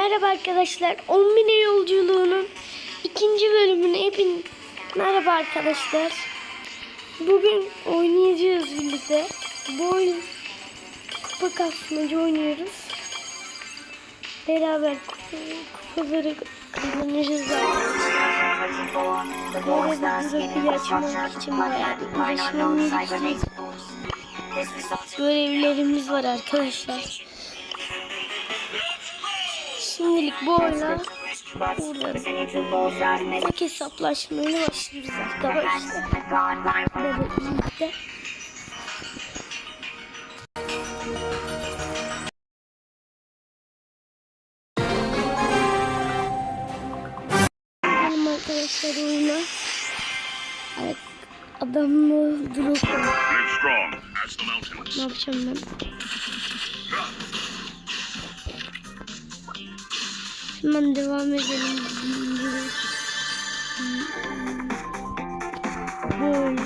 Merhaba arkadaşlar. 10 bine yolculuğunun ikinci bölümüne hepin merhaba arkadaşlar. Bugün oynayacağız birlikte. Bu oyun kupa kasmacı oynuyoruz. Beraber kupa- kupaları kazanacağız. Bu arada grafiği açmak için bayağı bir uğraşmam gerekiyor. Görevlerimiz var arkadaşlar. Şimdilik bu oyuna burada tek hesaplaşmayla başlıyoruz arkadaşlar. Benim arkadaşlar oyuna. Evet, adamı drop. Ne yapacağım ben? Hemen devam edelim. Böyle.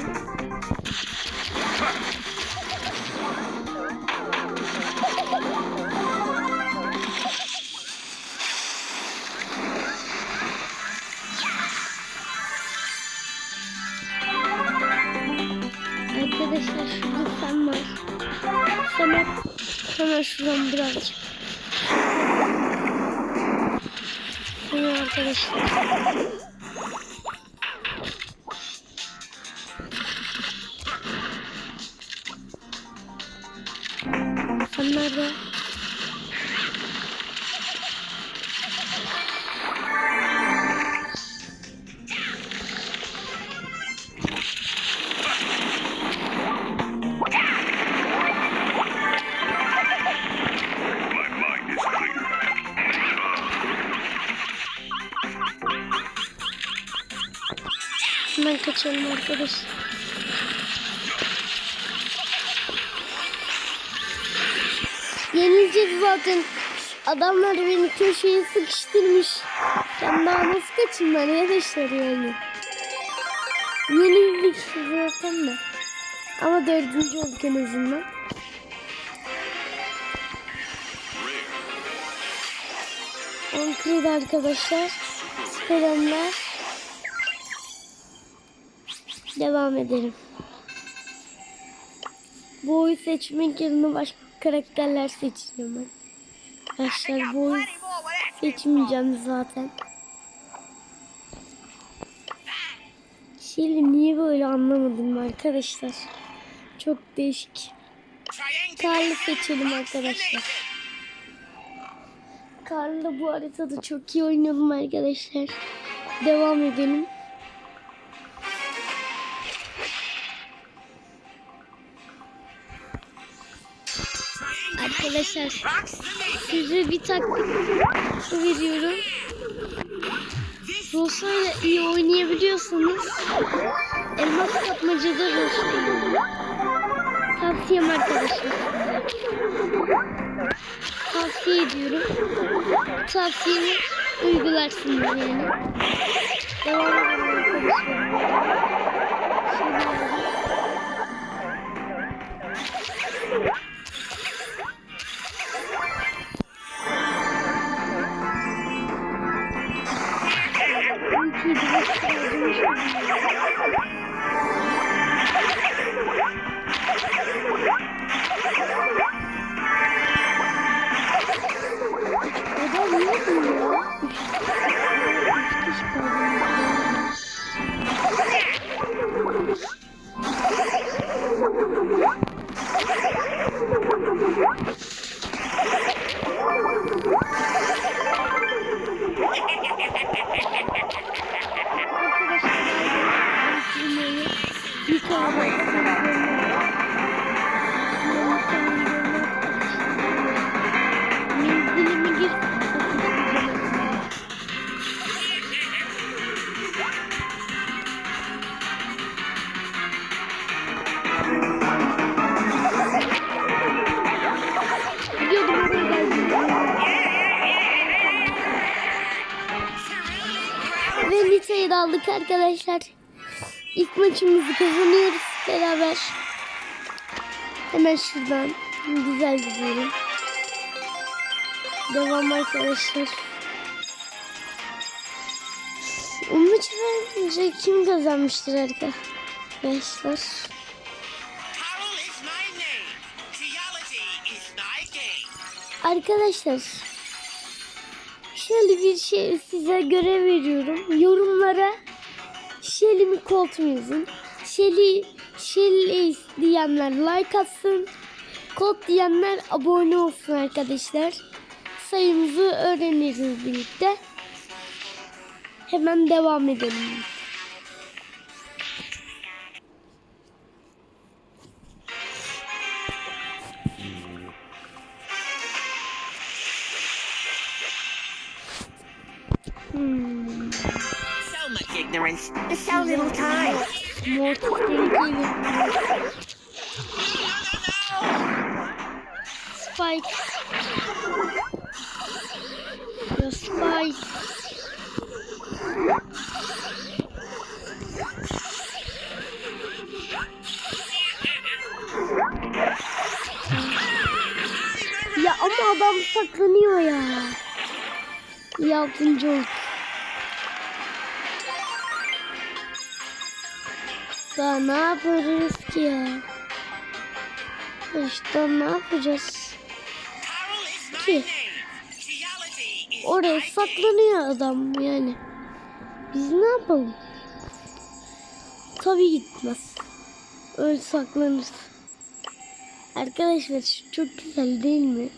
Arkadaşlar şurada sen var. Hemen, hemen şuradan birazcık. Bunu arkadaşlar. Kaçalım arkadaşlar. Yenileceğiz zaten. Adamlar beni köşeye sıkıştırmış. Ben daha nasıl kaçayım arkadaşlar yani. Yenildik zaten de. Ama dördüncü olduk en azından. On kredi arkadaşlar. Selamlar. Devam edelim. Bu oyu seçmek yerine başka karakterler seçeceğim ben. Arkadaşlar bu oyu seçmeyeceğim zaten. Şeyli niye böyle anlamadım arkadaşlar. Çok değişik. Karlı seçelim arkadaşlar. Karlı bu haritada çok iyi oynadım arkadaşlar. Devam edelim. Arkadaşlar size bir taktik veriyorum. Rosa'yla iyi oynayabiliyorsanız elmas kapmacada Rosa'yla oynayın. Tavsiyem arkadaşlar. Tavsiye ediyorum. Bu tavsiyemi uygularsınız yani. Devam edelim arkadaşlar. Şimdi arkadaşlar. İlk maçımızı kazanıyoruz beraber. Hemen şuradan güzel gidiyorum. Devam arkadaşlar. Umut bence kim kazanmıştır arkadaşlar? Arkadaşlar şöyle bir şey size görev veriyorum. Yorumlara Shelly mi Colt mu yazın. Shelly, Shelly diyenler like atsın. Colt diyenler abone olsun arkadaşlar. Sayımızı öğreniriz birlikte. Hemen devam edelim. Tehlikeli. Spike. Ya Spike. Ya ama adam saklanıyor ya. Yaltıncı oldu. Daha ne yaparız ki ya? İşte ne yapacağız? Ki? Oraya saklanıyor adam yani. Biz ne yapalım? Tabii gitmez. Öyle saklanırız. Arkadaşlar şu çok güzel değil mi?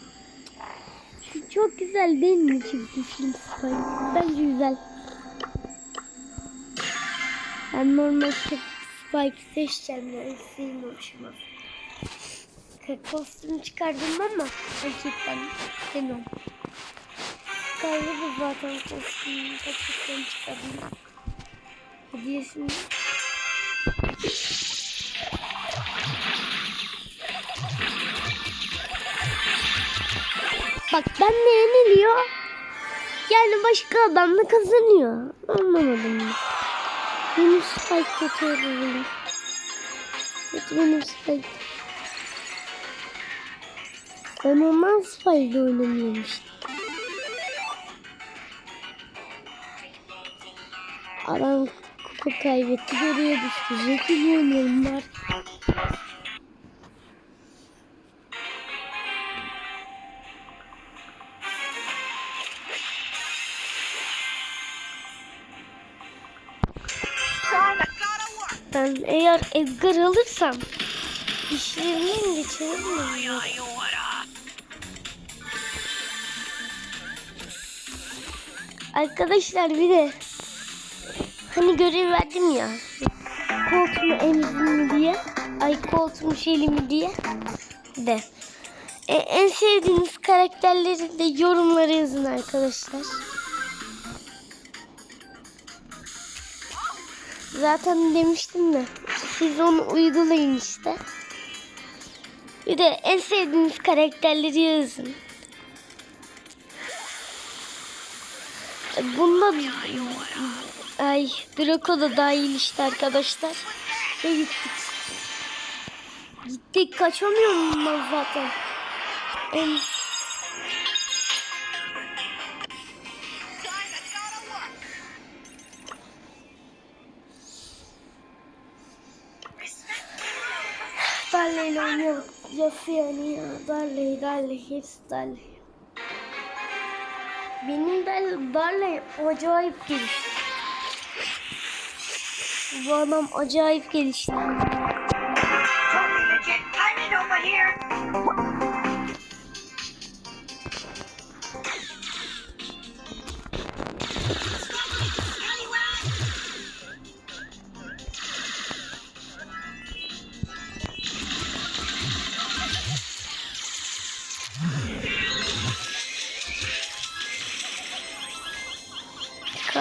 Şu çok güzel değil mi çizgi film? Bence güzel. Ben normal Spike seçeceğim yani. Kostüm çıkardım ama gerçekten sevmiyorum. Çıkardı zaten kostümü gerçekten çıkardım. Hediyesini. Bak ben ne yeniliyor? Yani başka adam da kazanıyor. Anlamadım ben. Benim Spike kötü oldu. Kötü benim Spike. Ben ondan Spike'de oynamıyorum işte. Adam kupa kaybetti. Geriye düştü. Jackie oynuyorum var. Eğer Edgar alırsam işlerinden geçerim ya. Arkadaşlar bir de hani görev verdim ya. Koltuğumu emzim diye. Ay koltuğumu şeyimi diye. De. E, en sevdiğiniz karakterleri de yorumlara yazın arkadaşlar. Zaten demiştim de siz onu uygulayın işte. Bir de en sevdiğiniz karakterleri yazın. Bunda ay Draco da dahil işte arkadaşlar. Ve gittik. Gittik kaçamıyorum ben zaten. En... Darley ile oynayalım. Yası yani ya. Darley, Darley, hepsi Darley. Benim de Darley acayip gelişti. Bu adam acayip gelişti.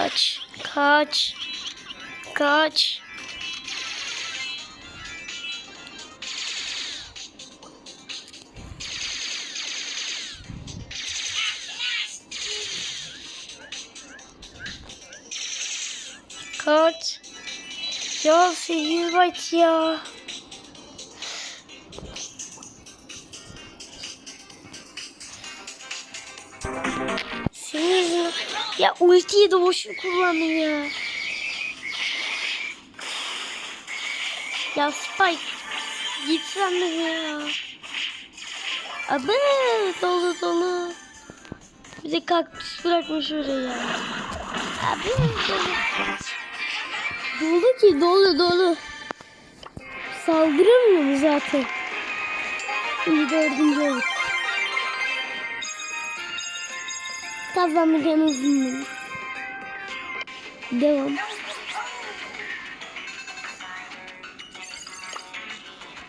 Kaç, kaç, kaç. Kaç. Ya 8 byte ya. Ya ultiyi de boşu kullandı ya. Spike gitsen de ya. Abi dolu dolu. Bir de kaktüs bırakmış oraya. Abi dolu. Dolu ki dolu dolu. Saldıramıyor mu zaten? İyi dördüncü olur. Kazandık en. Devam.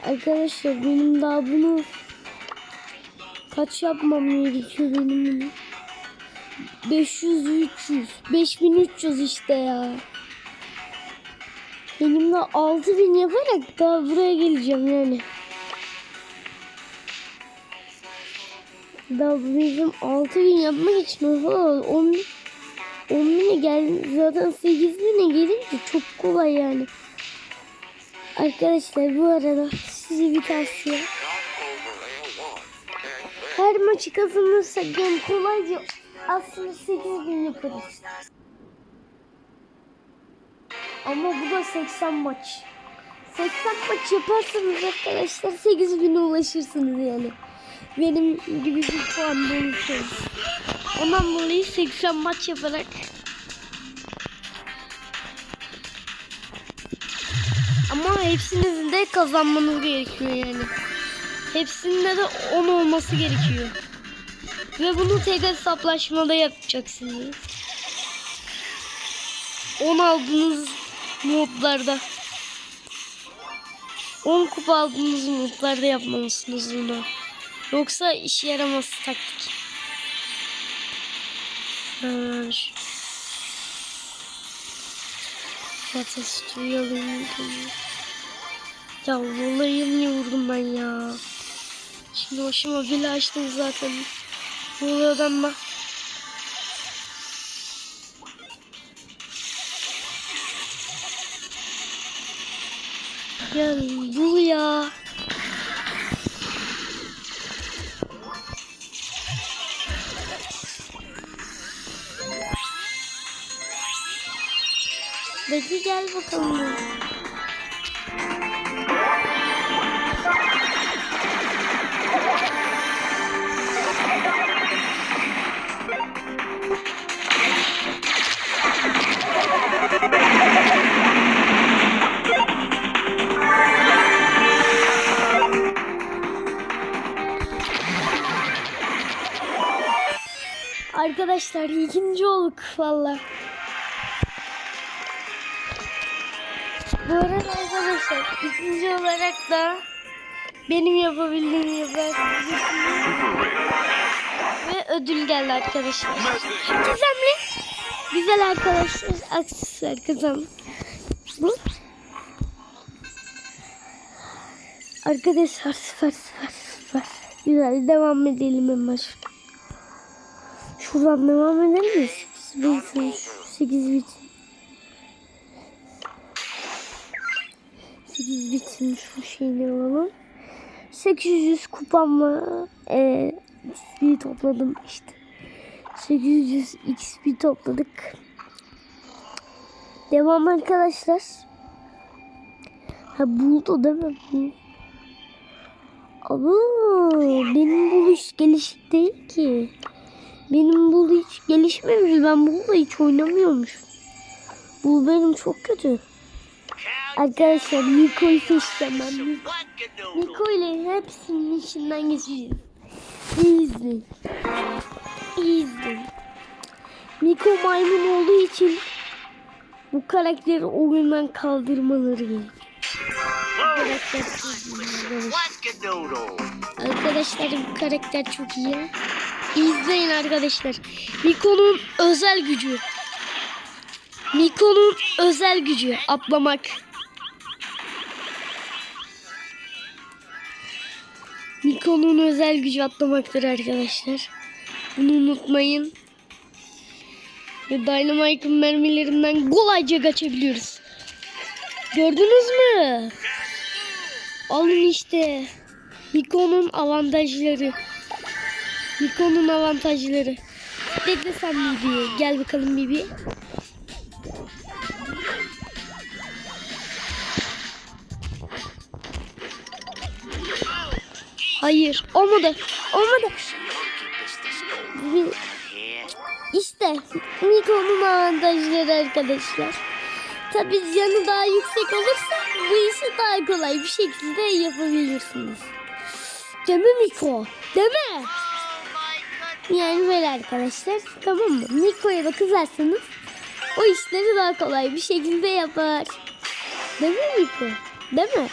Arkadaşlar benim daha bunu kaç yapmam gerekiyor benim bunu? 500 300 5300 işte ya. Benim de 6000 yaparak daha buraya geleceğim yani. Daha bizim 6000 yapmak için oho 10 10.000'e gel zaten 8.000'e gelince çok kolay yani. Arkadaşlar bu arada size bir tavsiye. Her maçı kazanırsak yani kolayca aslında 8000 yaparız. Ama bu da 80 maç. 80 maç yaparsanız arkadaşlar 8000'e ulaşırsınız yani. Benim gibi bir puan bulursanız. Ondan dolayı 80 maç yaparak Ama hepsinizin de kazanmanız gerekiyor yani. Hepsinde de 10 olması gerekiyor. Ve bunu tek hesaplaşmada yapacaksınız. 10 aldığınız modlarda. 10 kupa aldığınız modlarda yapmalısınız bunu. Yoksa işe yaramaz taktik. Şu- Zaten stüdyo. Ya vallahi niye vurdum ben ya. Şimdi başıma bile açtım zaten. Bu adam bak. Ya bu ya. Hadi gel bakalım. Arkadaşlar ikinci olduk valla. Bu arada arkadaşlar ikinci olarak da benim yapabildiğimi yaparsınız. Ve ödül geldi arkadaşlar. Gizemli. Güzel arkadaşlar. Aksesuar kazandım. Bu. Arkadaşlar süper süper süper. Güzel devam edelim hemen. Şuradan devam edelim mi? 8 bit. 8 bit. 8 bitin şu şeyini alalım. 800 kupamla e, XP topladım işte. 800 XP topladık. Devam arkadaşlar. Ha buldu değil mi? Ama benim bu hiç gelişik değil ki. Benim bu hiç gelişmemiş. Ben bunu hiç oynamıyormuş. Bu benim çok kötü. Arkadaşlar ben. Miko. Miko ile hepsinin içinden geçeceğiz. İyi izleyin. İyi izleyin. Miko maymun olduğu için bu karakteri oyundan kaldırmaları gerekiyor. Arkadaşlar. Bu karakter çok iyi. İzleyin arkadaşlar. Miko'nun özel gücü. Miko'nun özel gücü atlamak. Miko'nun özel gücü atlamaktır arkadaşlar. Bunu unutmayın. Ve Dynamite'ın mermilerinden kolayca kaçabiliyoruz. Gördünüz mü? Alın işte. Miko'nun avantajları. Miko'nun avantajları. Bekle sen Bibi. Gel bakalım Bibi. Hayır. Olmadı. Olmadı. İşte Miko'nun avantajları arkadaşlar. Tabii canı daha yüksek olursa bu işi daha kolay bir şekilde yapabilirsiniz. Değil mi Miko? Değil mi? Yani böyle arkadaşlar tamam mı? Miko'ya da kızarsanız o işleri daha kolay bir şekilde yapar. Değil mi Miko? Değil mi?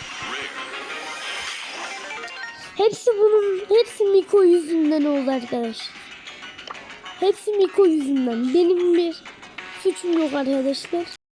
Hepsi bunun, hepsi Miko yüzünden oldu arkadaşlar. Hepsi Miko yüzünden. Benim bir suçum yok arkadaşlar.